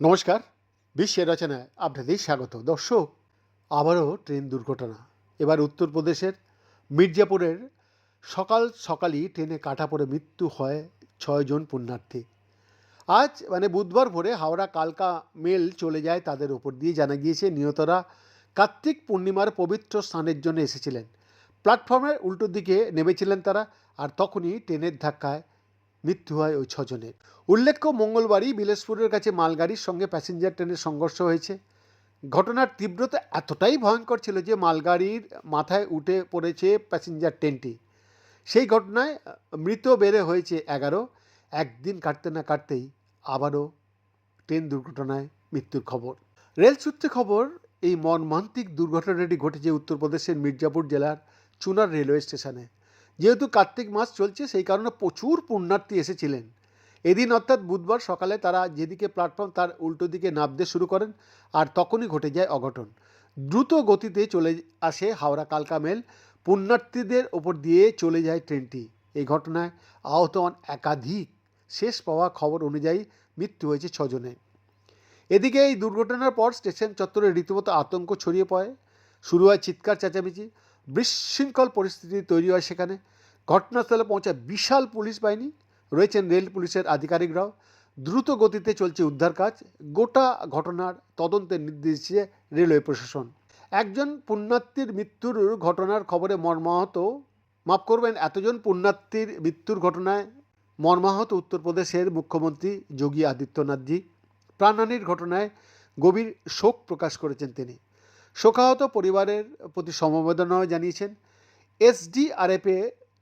নমস্কার, বিশ্বের রচনায় আপনাদের স্বাগত। দর্শক, আবারও ট্রেন দুর্ঘটনা। এবার উত্তরপ্রদেশের মির্জাপুরের সকাল সকালই ট্রেনে কাটা পড়ে মৃত্যু হয় ছয়জন পুণ্যার্থী। আজ মানে বুধবার ভোরে হাওড়া কালকা মেল চলে যায় তাদের ওপর দিয়ে। জানা গিয়েছে, নিহতরা কার্তিক পূর্ণিমার পবিত্র স্নানের জন্য এসেছিলেন। প্ল্যাটফর্মের উল্টো দিকে নেমেছিলেন তারা আর তখনই ট্রেনের ধাক্কায় মৃত্যু হয় ওই ছজনের। উল্লেখ্য, মঙ্গলবারই বিলাসপুরের কাছে মালগাড়ির সঙ্গে প্যাসেঞ্জার ট্রেনের সংঘর্ষ হয়েছে। ঘটনার তীব্রতা এতটাই ভয়ঙ্কর ছিল যে মালগাড়ির মাথায় উঠে পড়েছে প্যাসেঞ্জার ট্রেনটি। সেই ঘটনায় মৃত বেড়ে হয়েছে এগারো। একদিন কাটতে না কাটতেই আবারও ট্রেন দুর্ঘটনায় মৃত্যুর খবর। রেল সূত্রে খবর, এই মর্মান্তিক দুর্ঘটনাটি ঘটেছে উত্তরপ্রদেশের মির্জাপুর জেলার চুনার রেলওয়ে স্টেশনে। যেহেতু কার্তিক মাস চলছে, সেই কারণে প্রচুর পুণ্যার্থী এসেছিলেন। এদিন অর্থাৎ বুধবার সকালে তারা যেদিকে প্ল্যাটফর্ম, তার উল্টো দিকে নামতে শুরু করেন আর তখনই ঘটে যায় অঘটন। দ্রুত গতিতে চলে আসে হাওড়া কালকা মেল পুণ্যার্থীদের ওপর দিয়ে চলে যায় ট্রেনটি। এই ঘটনায় আহত হন একাধিক। শেষ পাওয়া খবর অনুযায়ী মৃত্যু হয়েছে ছজনে। এদিকে এই দুর্ঘটনার পর স্টেশন চত্বরে রীতিমতো আতঙ্ক ছড়িয়ে পড়ে। শুরু হয় চিৎকার, চেঁচামেচি। বিশৃঙ্খল পরিস্থিতি তৈরি হয় সেখানে। ঘটনাস্থলে পৌঁছায় বিশাল পুলিশ বাহিনী, রয়েছেন রেল পুলিশের আধিকারিকরাও। দ্রুত গতিতে চলছে উদ্ধার কাজ। গোটা ঘটনার তদন্তের নির্দেশ দিয়েছে রেলওয়ে প্রশাসন। একজন পুণ্যার্থীর মৃত্যুর ঘটনার খবরে মর্মাহত, মাফ করবেন, এতজন পুণ্যার্থীর মৃত্যুর ঘটনায় মর্মাহত উত্তরপ্রদেশের মুখ্যমন্ত্রী যোগী আদিত্যনাথজি প্রাণহানির ঘটনায় গভীর শোক প্রকাশ করেছেন তিনি। শোকাহত পরিবারের প্রতি সমবেদনাও জানিয়েছেন। এসডিআরএফে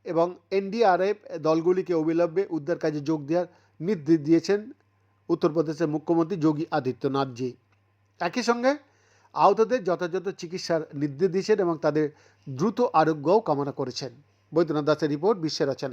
এবং এনডিআরএফ দলগুলিকে অবিলম্বে উদ্ধার কাজে যোগ দেওয়ার নির্দেশ দিয়েছেন উত্তরপ্রদেশের মুখ্যমন্ত্রী যোগী আদিত্যনাথজি একই সঙ্গে আহতদের যথাযথ চিকিৎসার নির্দেশ দিয়েছেন এবং তাদের দ্রুত আরোগ্যও কামনা করেছেন। বৈদ্যনাথ দাসের রিপোর্ট বিশ্বের রচনা।